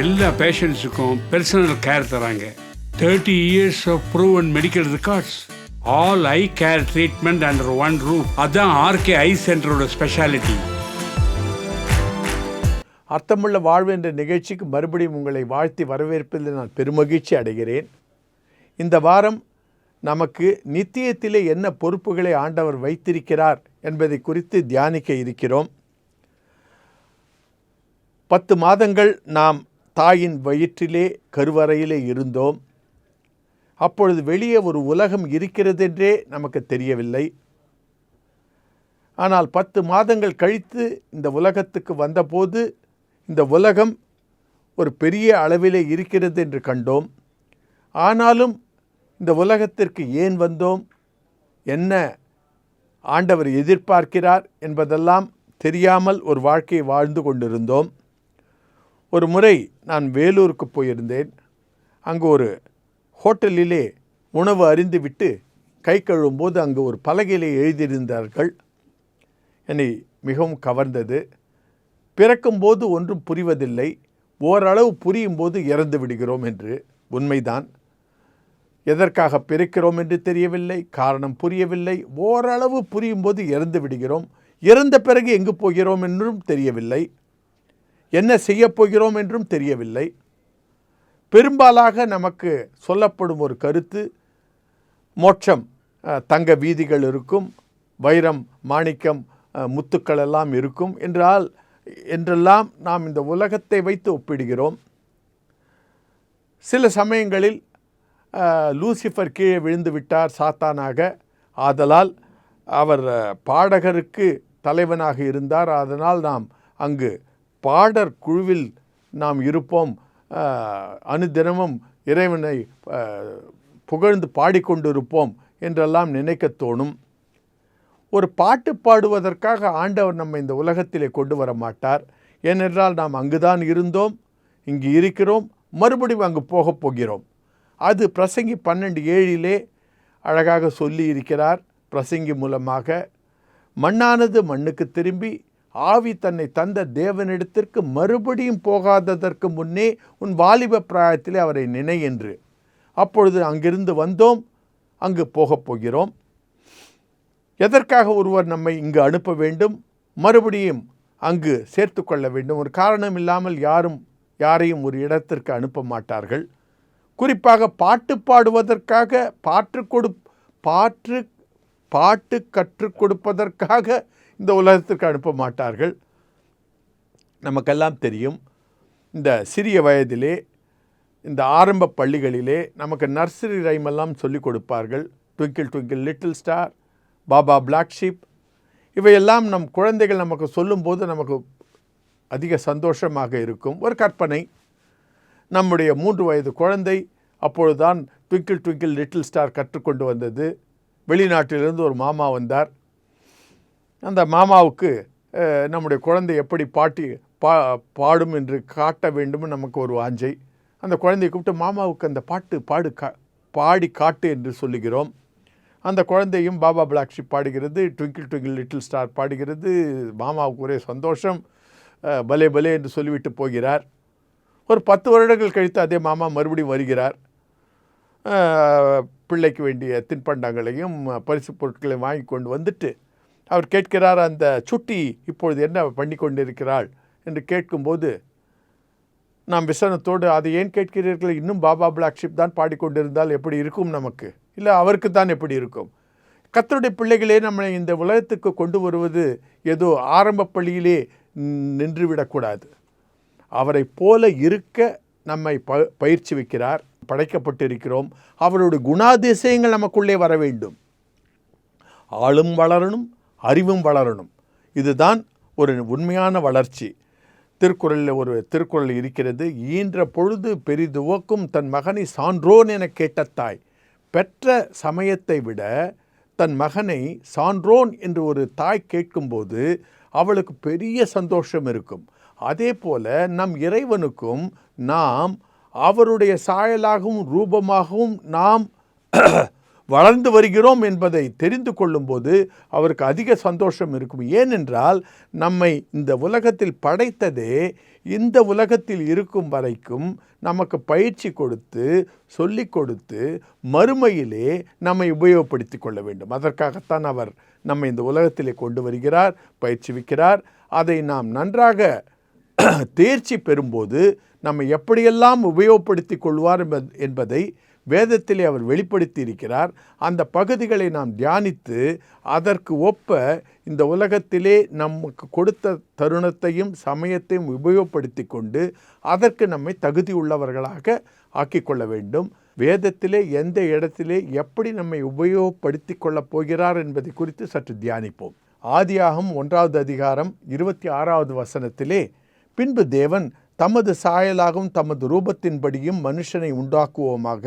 எல்லா பேஷண்ட்ஸுக்கும் personal care தராங்க. Thirty years of proven medical records all eye care treatment under one room அதான் RK eye சென்டரோட speciality அர்த்தமுள்ள வாழ்வு என்ற நிகழ்ச்சிக்கு மறுபடியும் உங்களை வாழ்த்தி வரவேற்பதில் நான் பெருமகிழ்ச்சி அடைகிறேன். இந்த வாரம் நமக்கு நித்தியத்திலே என்ன பொறுப்புகளை ஆண்டவர் வைத்திருக்கிறார் என்பதை குறித்து தியானிக்க இருக்கிறோம். பத்து மாதங்கள் நாம் தாயின் வயிற்றிலே கருவறையிலே இருந்தோம். அப்பொழுது வெளியே ஒரு உலகம் இருக்கிறதென்றே நமக்கு தெரியவில்லை. ஆனால் பத்து மாதங்கள் கழித்து இந்த உலகத்துக்கு வந்தபோது இந்த உலகம் ஒரு பெரிய அளவிலே இருக்கிறது என்று கண்டோம். ஆனாலும் இந்த உலகத்திற்கு ஏன் வந்தோம்? என்ன ஆண்டவர் எதிர்பார்க்கிறார் என்பதெல்லாம் தெரியாமல் ஒரு வாழ்க்கையை வாழ்ந்து கொண்டிருந்தோம். ஒரு முறை நான் வேலூருக்கு போயிருந்தேன். அங்கு ஒரு ஹோட்டலிலே உணவு அறிந்துவிட்டு கை கழுவும்போது அங்கு ஒரு பலகையிலே எழுதியிருந்தார்கள். என்னை மிகவும் கவர்ந்தது. பிறக்கும்போது ஒன்றும் புரிவதில்லை. ஓரளவு புரியும் போது இறந்து விடுகிறோம் என்று உண்மைதான். எதற்காக பிறக்கிறோம் என்று தெரியவில்லை. காரணம் புரியவில்லை. ஓரளவு புரியும் போது இறந்து விடுகிறோம். இறந்த பிறகு எங்கு போகிறோம் என்றும் தெரியவில்லை. என்ன செய்யப்போகிறோம் என்றும் தெரியவில்லை. பெரும்பாலாக நமக்கு சொல்லப்படும் ஒரு கருத்து மோட்சம் தங்க வீதிகள் இருக்கும் வைரம் மாணிக்கம் முத்துக்கள் எல்லாம் இருக்கும் என்றால் என்றெல்லாம் நாம் இந்த உலகத்தை வைத்து ஒப்பிடுகிறோம். சில சமயங்களில் லூசிஃபர் கீழே விழுந்து விட்டார் சாத்தானாக. ஆதலால் அவர் பாடகருக்கு தலைவனாக இருந்தார். அதனால் நாம் அங்கு பாடற் குழுவில் நாம் இருப்போம். அனுதினமும் இறைவனை புகழ்ந்து பாடிக்கொண்டிருப்போம் என்றெல்லாம் நினைக்கத் தோணும். ஒரு பாட்டு பாடுவதற்காக ஆண்டவர் நம்மை இந்த உலகத்திலே கொண்டு வர மாட்டார். ஏனென்றால் நாம் அங்குதான் இருந்தோம் இங்கு இருக்கிறோம் மறுபடியும் அங்கு போகப் போகிறோம். அது பிரசங்கி பன்னெண்டு ஏழிலே அழகாக சொல்லி இருக்கிறார் பிரசங்கி மூலமாக மண்ணானது மண்ணுக்கு திரும்பி ஆவி தன்னை தந்த தேவனிடத்திற்கு மறுபடியும் போகாததற்கு முன்னே உன் வாலிப பிராயத்திலே அவரை நினை என்று. அப்பொழுது அங்கிருந்து வந்தோம். அங்கு போகப் போகிறோம். எதற்காக ஒருவர் நம்மை இங்கு அனுப்ப வேண்டும்? மறுபடியும் அங்கு சேர்த்து கொள்ள வேண்டும். ஒரு காரணம் இல்லாமல் யாரும் யாரையும் ஒரு இடத்திற்கு அனுப்ப மாட்டார்கள். குறிப்பாக பாட்டு பாடுவதற்காக பாட்டு கொடு பாட்டு பாட்டு கற்றுக் கொடுப்பதற்காக இந்த உலகத்திற்கு அனுப்ப மாட்டார்கள். நமக்கெல்லாம் தெரியும். இந்த சிறிய வயதிலே இந்த ஆரம்ப பள்ளிகளிலே நமக்கு நர்சரி ரைம் எல்லாம் சொல்லிக் கொடுப்பார்கள். Twinkle twinkle little star baa baa black sheep. இவையெல்லாம் நம் குழந்தைகள் நமக்கு சொல்லும்போது நமக்கு அதிக சந்தோஷமாக இருக்கும். ஒரு கற்பனை. நம்முடைய மூன்று வயது குழந்தை அப்பொழுதுதான் ட்விங்கிள் ட்விங்கிள் லிட்டில் ஸ்டார் கற்றுக்கொண்டு வந்தது. வெளிநாட்டிலிருந்து ஒரு மாமா வந்தார். அந்த மாமாவுக்கு நம்முடைய குழந்தை எப்படி பாட்டி பா பாடும் என்று காட்ட வேண்டும் நமக்கு ஒரு வாஞ்சை. அந்த குழந்தையை கூப்பிட்டு மாமாவுக்கு அந்த பாட்டு பாடு கா பாடி காட்டு என்று சொல்லுகிறோம். அந்த குழந்தையும் பாபா பிளாக்ஷிப் பாடுகிறது ட்விங்கிள் ட்விங்கிள் லிட்டில் ஸ்டார் பாடுகிறது. மாமாவுக்கு ஒரே சந்தோஷம். பலே பலே என்று சொல்லிவிட்டு போகிறார். ஒரு பத்து வருடங்கள் கழித்து அதே மாமா மறுபடியும் வருகிறார். பிள்ளைக்கு வேண்டிய தின்பண்டங்களையும் பரிசு பொருட்களையும் வாங்கி கொண்டு வந்துட்டு அவர் கேட்கிறார் அந்த சுட்டி இப்பொழுது என்ன பண்ணி கொண்டிருக்கிறாள் என்று கேட்கும்போது நாம் விசனத்தோடு அதை ஏன் கேட்கிறீர்கள்? இன்னும் பாபா பிளாக் ஷிப் தான் பாடிக்கொண்டிருந்தால் எப்படி இருக்கும் நமக்கு? இல்லை அவருக்கு தான் எப்படி இருக்கும்? கத்தருடைய பிள்ளைகளே நம்மளை இந்த உலகத்துக்கு கொண்டு வருவது ஏதோ ஆரம்ப பள்ளியிலே நின்றுவிடக்கூடாது. அவரை போல இருக்க நம்மை ப பயிற்சி வைக்கிறார் படைக்கப்பட்டிருக்கிறோம். அவருடைய குணாதிசயங்கள் நமக்குள்ளே வர வேண்டும். ஆளும் வளரணும் அறிவும் வளரணும். இதுதான் ஒரு உண்மையான வளர்ச்சி. திருக்குறளில் ஒரு திருக்குறள் இருக்கிறது ஈன்ற பொழுது பெரிதுவக்கும் தன் மகனை சான்றோன் என கேட்ட தாய். பெற்ற சமயத்தை விட தன் மகனை சான்றோன் என்று ஒரு தாய் கேட்கும்போது அவளுக்கு பெரிய சந்தோஷம் இருக்கும். அதே போல நம் இறைவனுக்கும் நாம் அவருடைய சாயலாகவும் ரூபமாகவும் நாம் வளர்ந்து வருகிறோம் என்பதை தெரிந்து கொள்ளும்போது அவருக்கு அதிக சந்தோஷம் இருக்கும். ஏனென்றால் நம்மை இந்த உலகத்தில் படைத்ததே இந்த உலகத்தில் இருக்கும் வரைக்கும் நமக்கு பயிற்சி கொடுத்து சொல்லிக் கொடுத்து மறுமையிலே நம்மை உபயோகப்படுத்தி கொள்ள வேண்டும். அதற்காகத்தான் அவர் நம்மை இந்த உலகத்திலே கொண்டு வருகிறார் பயிற்சிவிக்கிறார். அதை நாம் நன்றாக தேர்ச்சி பெறும்போது நம்மை எப்படியெல்லாம் உபயோகப்படுத்தி கொள்வார் என்ப- என்பதை வேதத்திலே அவர் வெளிப்படுத்தி இருக்கிறார் அந்த பகுதிகளை நாம் தியானித்து அதற்கு ஒப்ப இந்த உலகத்திலே நமக்கு கொடுத்த தருணத்தையும் சமயத்தையும் உபயோகப்படுத்தி கொண்டு அதற்கு நம்மை தகுதி உள்ளவர்களாக ஆக்கிக்கொள்ள வேண்டும். வேதத்திலே எந்த இடத்திலே எப்படி நம்மை உபயோகப்படுத்தி கொள்ளப் போகிறார் என்பதை குறித்து சற்று தியானிப்போம். ஆதியாகம் ஒன்றாவது அதிகாரம் இருபத்தி ஆறாவது வசனத்திலே பின்பு தேவன் தமது சாயலாகவும் தமது ரூபத்தின்படியும் மனுஷனை உண்டாக்குவோமாக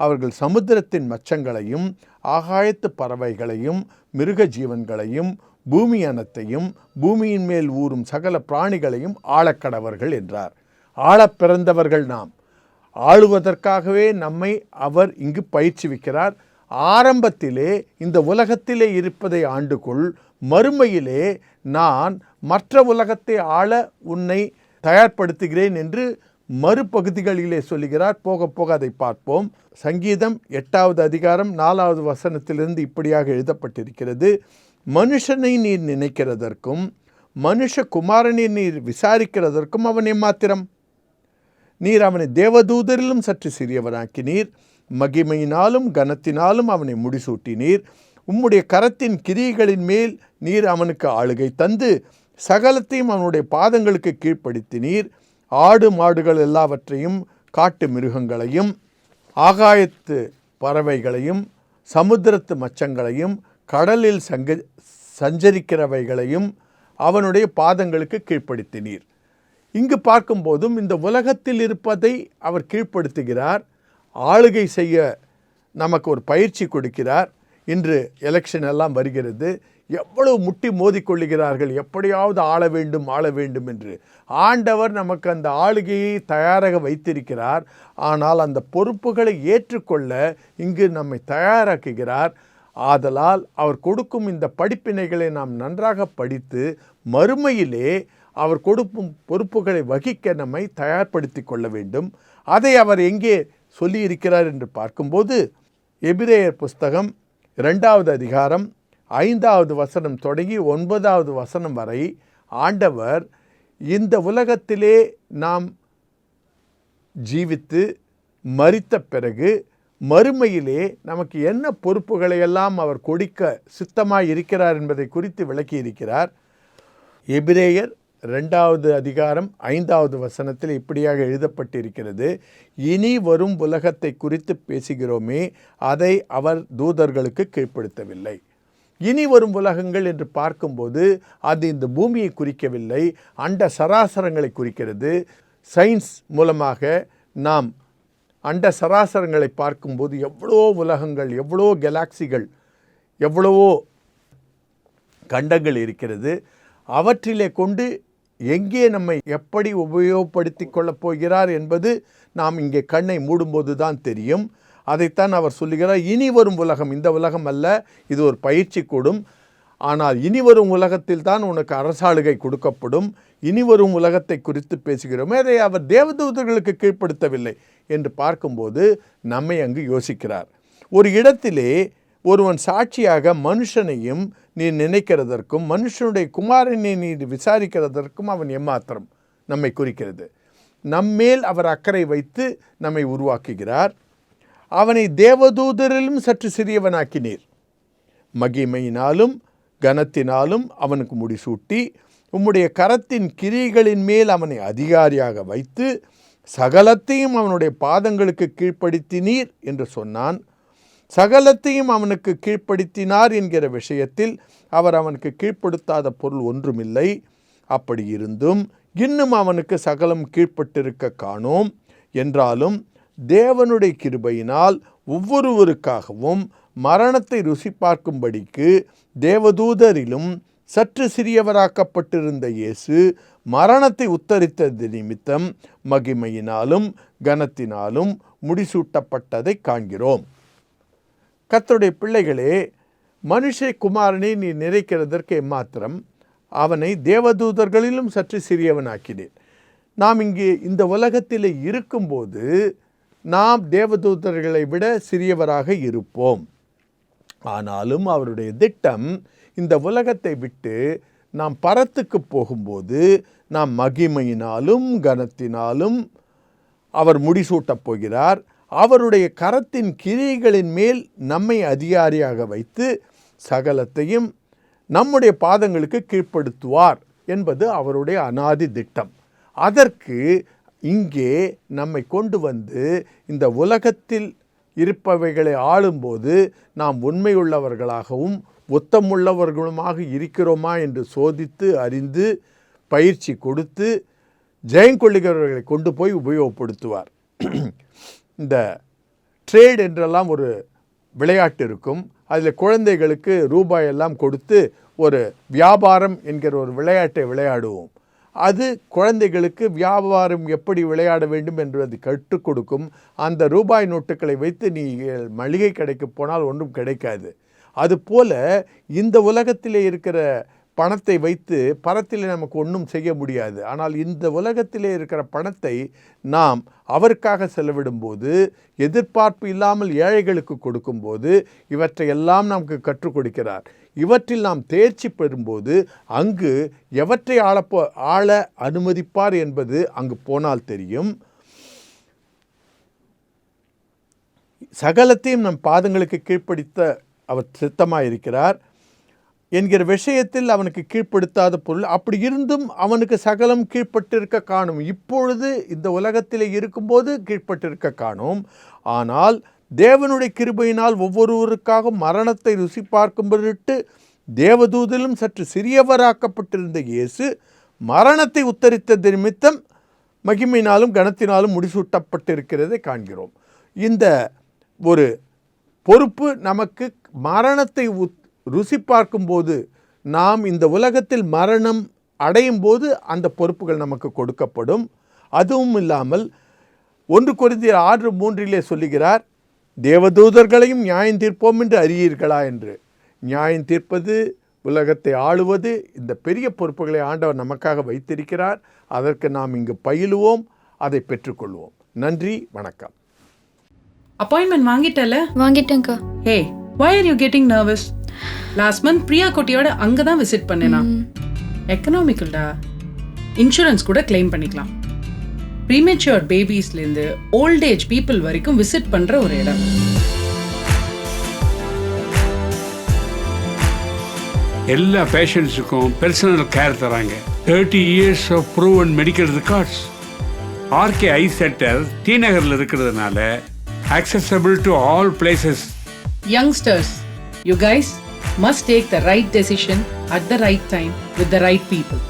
அவர்கள் சமுத்திரத்தின் மச்சங்களையும் ஆகாயத்து பறவைகளையும் மிருக ஜீவன்களையும் பூமி அனத்தையும் பூமியின் மேல் ஊறும் சகல பிராணிகளையும் ஆளக்கடவர்கள் என்றார். ஆளப் பிறந்தவர்கள் நாம். ஆளுவதற்காகவே நம்மை அவர் இங்கு பயிற்சிவிக்கிறார் ஆரம்பத்திலே இந்த உலகத்திலே இருப்பதை ஆண்டுகொள் மறுமையிலே நான் மற்ற உலகத்தை ஆள உன்னை தயார்படுத்துகிறேன் என்று மறுபகுதிகளிலே சொல்லுகிறார். போக போக அதை பார்ப்போம். சங்கீதம் எட்டாவது அதிகாரம் நாலாவது வசனத்திலிருந்து இப்படியாக எழுதப்பட்டிருக்கிறது. மனுஷனை நீர் நினைக்கிறதற்கும் மனுஷ குமாரனை நீர் விசாரிக்கிறதற்கும் அவனை மாத்திரம் நீர் அவனை தேவதூதரிலும் சற்று சிறியவனாக்கினீர். மகிமையினாலும் கனத்தினாலும் அவனை முடிசூட்டினீர். உம்முடைய கரத்தின் கிரியைகளின் மேல் நீர் அவனுக்கு ஆளுகை தந்து சகலத்தையும் அவனுடைய பாதங்களுக்கு கீழ்ப்படுத்தினீர். ஆடு மாடுகள் எல்லாவற்றையும் காட்டு மிருகங்களையும் ஆகாயத்து பறவைகளையும் சமுத்திரத்து மச்சங்களையும் கடலில் சங்க சஞ்சரிக்கிறவைகளையும் அவனுடைய பாதங்களுக்கு கீழ்ப்படுத்தினீர். இங்கு பார்க்கும்போதும் இந்த உலகத்தில் இருப்பதை அவர் கீழ்ப்படுத்துகிறார். ஆளுகை செய்ய நமக்கு ஒரு பயிற்சி கொடுக்கிறார். இன்று எலெக்ஷன் எல்லாம் வருகிறது. எவ்வளவு முட்டி மோதிக்கொள்ளுகிறார்கள்? எப்படியாவது ஆள வேண்டும் ஆள வேண்டும் என்று. ஆண்டவர் நமக்கு அந்த ஆளுகையை தயாராக வைத்திருக்கிறார். ஆனால் அந்த பொறுப்புகளை ஏற்றுக்கொள்ள இங்கு நம்மை தயாராக்குகிறார். ஆதலால் அவர் கொடுக்கும் இந்த படிப்பினைகளை நாம் நன்றாக படித்து மறுமையிலே அவர் கொடுக்கும் பொறுப்புகளை வகிக்க நம்மை தயார்படுத்தி கொள்ள வேண்டும். அதை அவர் எங்கே சொல்லியிருக்கிறார் என்று பார்க்கும்போது எபிரேயர் புஸ்தகம் இரண்டாவது அதிகாரம் ஐந்தாவது வசனம் தொடங்கி ஒன்பதாவது வசனம் வரை ஆண்டவர் இந்த உலகத்திலே நாம் ஜீவித்து மறித்த பிறகு மறுமையிலே நமக்கு என்ன பொறுப்புகளை எல்லாம் அவர் கொடுக்க சித்தமாக இருக்கிறார் என்பதை குறித்து விளக்கி இருக்கிறார் எபிரேயர் ரெண்டாவது அதிகாரம் ஐந்தாவது வசனத்தில் இப்படியாக எழுதப்பட்டிருக்கிறது. இனி வரும் உலகத்தை குறித்து பேசுகிறோமே அதை அவர் தூதர்களுக்கு கீழ்ப்படுத்தவில்லை. இனி வரும் உலகங்கள் என்று பார்க்கும்போது அது இந்த பூமியை குறிக்கவில்லை அண்ட சராசரங்களை குறிக்கிறது. சயின்ஸ் மூலமாக நாம் அண்ட சராசரங்களை பார்க்கும்போது எவ்வளோ உலகங்கள் எவ்வளோ கெலாக்சிகள் எவ்வளவோ கண்டங்கள் இருக்கிறது. அவற்றிலே கொண்டு எங்கே நம்மை எப்படி உபயோகப்படுத்தி கொள்ளப் போகிறார் என்பது நாம் இங்கே கண்ணை மூடும்போது தான் தெரியும். அதைத்தான் அவர் சொல்லுகிறார் இனி வரும் உலகம் இந்த உலகம் அல்ல இது ஒரு பயிற்சி கூடும். ஆனால் இனி வரும் உலகத்தில் தான் உனக்கு அரசாளுகை கொடுக்கப்படும். இனி வரும் உலகத்தை குறித்து பேசுகிறோமே. அதை அவர் தேவதூதர்களுக்கு கீழ்ப்படுத்தவில்லை என்று பார்க்கும்போது நம்மை அங்கு யோசிக்கிறார். ஒரு இடத்திலே ஒருவன் சாட்சியாக மனுஷனையும் நீ நினைக்கிறதற்கும் மனுஷனுடைய குமாரனை நீ விசாரிக்கிறதற்கும் அவன் எம்மாத்திரம் நம்மை குறிக்கிறது. நம்மேல் அவர் அக்கறை வைத்து நம்மை உருவாக்குகிறார். அவனை தேவதூதரிலும் சற்று சிறியவனாக்கினீர். மகிமையினாலும் கனத்தினாலும் அவனுக்கு முடிசூட்டி உம்முடைய கரத்தின் கிரிகளின் மேல் அவனை அதிகாரியாக வைத்து சகலத்தையும் அவனுடைய பாதங்களுக்கு கீழ்ப்படுத்தினீர் என்று சொன்னான். சகலத்தையும் அவனுக்கு கீழ்ப்படுத்தினார் என்கிற விஷயத்தில் அவர் அவனுக்கு கீழ்ப்படுத்தாத பொருள் ஒன்றுமில்லை. அப்படி இருந்தும் இன்னும் அவனுக்கு சகலம் கீழ்ப்பட்டிருக்க காணோம். என்றாலும் தேவனுடைய கிருபையினால் ஒவ்வொருவருக்காகவும் மரணத்தை ருசி பார்க்கும்படிக்கு தேவதூதரிலும் சற்று சிறியவராக்கப்பட்டிருந்த இயேசு மரணத்தை உத்தரித்தது நிமித்தம் மகிமையினாலும் கனத்தினாலும் முடிசூட்டப்பட்டதை காண்கிறோம். கத்தருடைய பிள்ளைகளே மனுஷ குமாரனை நீ நிறைக்கிறதற்கு மாத்திரம் அவனை தேவதூதர்களிலும் சற்று சிறியவனாக்கினேன். நாம் இங்கே இந்த உலகத்தில் இருக்கும்போது நாம் தேவதூதர்களை விட சிறியவராக இருப்போம். ஆனாலும் அவருடைய திட்டம் இந்த உலகத்தை விட்டு நாம் பரத்துக்கு போகும்போது நாம் மகிமையினாலும் கனத்தினாலும் அவர் முடிசூட்டப் போகிறார். அவருடைய கரத்தின் கிரியைகளின் மேல் நம்மை அதிகாரியாக வைத்து சகலத்தையும் நம்முடைய பாதங்களுக்கு கீழ்ப்படுத்துவார் என்பது அவருடைய அனாதி திட்டம். அதற்கு இங்கே நம்மை கொண்டு வந்து இந்த உலகத்தில் இருப்பவைகளை ஆளும்போது நாம் உண்மையுள்ளவர்களாகவும் ஒத்தமுள்ளவர்களுமாக இருக்கிறோமா என்று சோதித்து அறிந்து பயிற்சி கொடுத்து ஜெயங்கொள்ளுகிறவர்களை கொண்டு போய் உபயோகப்படுத்துவார். இந்த ட்ரேட் என்றெல்லாம் ஒரு விளையாட்டு இருக்கும். அதில் குழந்தைகளுக்கு ரூபாய் எல்லாம் கொடுத்து ஒரு வியாபாரம் என்கிற ஒரு விளையாட்டை விளையாடுவோம். அது குழந்தைகளுக்கு வியாபாரம் எப்படி விளையாட வேண்டும் என்பது கற்றுக் கொடுக்கும். அந்த ரூபாய் நோட்டுகளை வைத்து நீங்கள் மளிகை கடைக்கு போனால் ஒன்றும் கிடைக்காது. அதுபோல இந்த உலகத்திலே இருக்கிற பணத்தை வைத்து பணத்தில் நமக்கு ஒன்றும் செய்ய முடியாது. ஆனால் இந்த உலகத்திலே இருக்கிற பணத்தை நாம் அவருக்காக செலவிடும்போது எதிர்பார்ப்பு இல்லாமல் ஏழைகளுக்கு கொடுக்கும்போது இவற்றை எல்லாம் நமக்கு கற்றுக் கொடுக்கிறார். இவற்றில் நாம் தேர்ச்சி பெறும்போது அங்கு எவற்றை ஆளப்போ ஆள அனுமதிப்பார் என்பது அங்கு போனால் தெரியும். சகலத்தையும் நம் பாதங்களுக்கு கீழ்ப்படுத்த அவர் சித்தமாக இருக்கிறார் என்கிற விஷயத்தில் அவனுக்கு கீழ்ப்படுத்தாத பொருள் அப்படி இருந்தும் அவனுக்கு சகலம் கீழ்ப்பட்டிருக்க காணும். இப்பொழுது இந்த உலகத்தில் இருக்கும்போது கீழ்ப்பட்டிருக்க காணும். ஆனால் தேவனுடைய கிருபையினால் ஒவ்வொருவருக்காக மரணத்தை ருசி பார்க்கும் பொருட்டு தேவதூதிலும் சற்று சிறியவராக்கப்பட்டிருந்த இயேசு மரணத்தை உத்தரித்த நிமித்தம் மகிமையினாலும் கனத்தினாலும் முடிசூட்டப்பட்டிருக்கிறதை காண்கிறோம். இந்த ஒரு பொறுப்பு நமக்கு மரணத்தை உத் ருசி பார்க்கும்போது நாம் இந்த உலகத்தில் மரணம் அடையும் போது அந்த பொறுப்புகள் நமக்கு கொடுக்கப்படும். அதுவும் இல்லாமல் ஒன்று கொரிந்தியர் ஆறு மூன்றிலே சொல்லுகிறார் தேவதூதர்களையும் நியாயம் தீர்ப்போம் என்று அறியீர்களா என்று? நியாயம் தீர்ப்பது உலகத்தை ஆளுவது இந்த பெரிய பொறுப்புகளை ஆண்டவர் நமக்காக வைத்திருக்கிறார். அதற்கு நாம் இங்கு பயிலுவோம் அதை பெற்றுக்கொள்வோம். நன்றி வணக்கம். அப்பாயின்மெண்ட் வாங்கிட்டல? வாங்கிட்டேங்க்கா hey why are you getting nervous? Last month Priya குட்டியோட அங்கே தான் விசிட் பண்ணேனா எக்கனாமிக்கல்டா இன்சூரன்ஸ் கூட கிளைம் பண்ணிக்கலாம். ப்ரீமெச்சுவர் பேபிஸ்லேருந்து ஓல்ட் ஏஜ் பீப்புள் வரைக்கும் விசிட் பண்ணுற ஒரு இடம். எல்லா பேஷண்ட்ஸுக்கும் பர்சனல் கேர் தராங்க. Thirty years of proven medical records RK eye centre T நகரில் இருக்கிறதுனால accessible to all places youngsters you guys must take the right decision at the right time with the right people